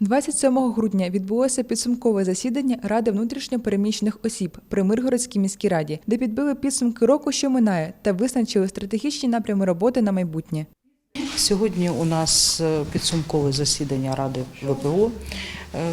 27 грудня відбулося підсумкове засідання Ради внутрішньо переміщених осіб при Миргородській міській раді, де підбили підсумки року, що минає, та визначили стратегічні напрями роботи на майбутнє. Сьогодні у нас е, підсумкове засідання Ради ВПО, е,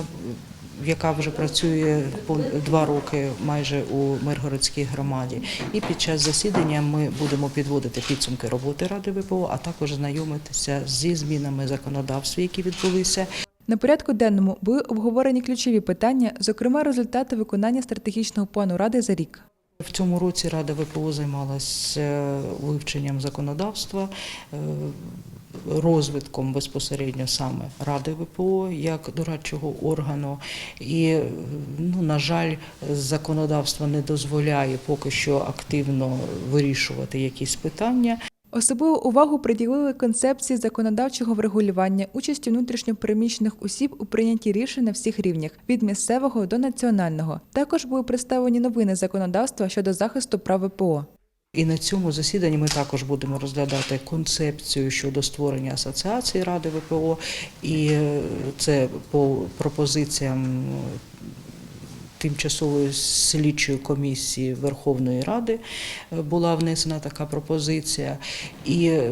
яка вже працює по два роки майже у Миргородській громаді. І під час засідання ми будемо підводити підсумки роботи Ради ВПО, а також знайомитися зі змінами законодавства, які відбулися, На порядку денному були обговорені ключові питання, зокрема результати виконання стратегічного плану Ради за рік. В цьому році Рада ВПО займалася вивченням законодавства, е, розвитком безпосередньо саме Ради ВПО як дорадчого органу. І, е, ну, на жаль, законодавство не дозволяє поки що активно вирішувати якісь питання. Особливу увагу приділили концепції законодавчого врегулювання участі внутрішньопереміщених осіб у прийнятті рішень на всіх рівнях від місцевого до національного. Також були представлені новини законодавства щодо захисту прав ВПО. І на цьому засіданні ми також будемо розглядати концепцію щодо створення асоціації Ради ВПО, і е, це по пропозиціям тимчасової слідчої комісії Верховної Ради е, була внесена така пропозиція, і е,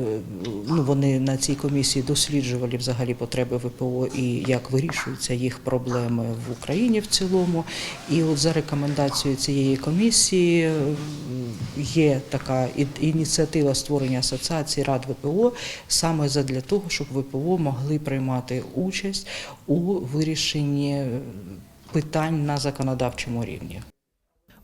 ну, вони на цій комісії досліджували взагалі потреби ВПО і як вирішуються їх проблеми в Україні в цілому. І от за рекомендацією цієї комісії е, є така ініціатива створення асоціації рад ВПО саме задля того, щоб ВПО могли приймати участь у вирішенні питань на законодавчому рівні.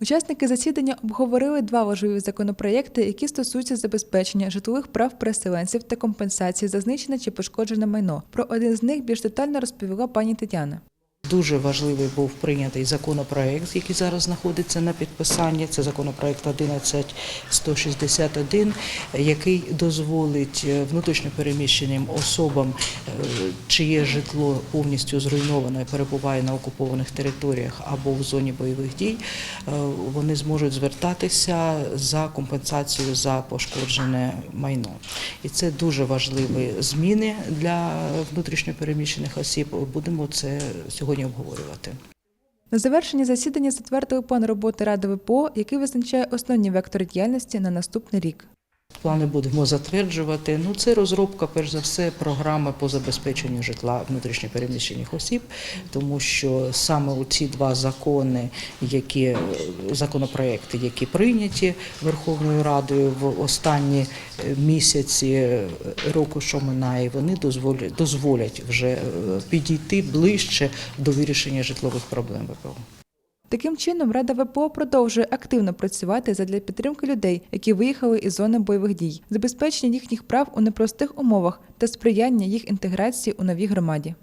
Учасники засідання обговорили два важливі законопроекти, які стосуються забезпечення житлових прав переселенців та компенсації за знищене чи пошкоджене майно. Про один з них більш детально розповіла пані Тетяна. Дуже важливий був прийнятий законопроект, який зараз знаходиться на підписанні. Це законопроект 11161, який дозволить е, внутрішньопереміщеним особам, е, чиє житло повністю зруйноване, перебуває на окупованих територіях або в зоні бойових дій, е, вони зможуть звертатися за компенсацією за пошкоджене майно. І це дуже важливі зміни для внутрішньопереміщених осіб. Будемо це сьогодні обговорювати. На завершення засідання затвердили план роботи Ради ВПО, який визначає основні вектори діяльності на наступний рік. Плани будемо затверджувати. Ну, це розробка, перш за все, програми по забезпеченню житла внутрішньопереміщених осіб, тому що саме у ці два закони, які законопроекти, які прийняті Верховною Радою в останні е, місяці е, року, що минає, вони дозволять, дозволять вже е, підійти ближче до вирішення житлових проблем ВПО. Таким чином, Рада ВПО продовжує активно працювати задля підтримки людей, які виїхали із зони бойових дій, забезпечення їхніх прав у непростих умовах та сприяння їх інтеграції у новій громаді.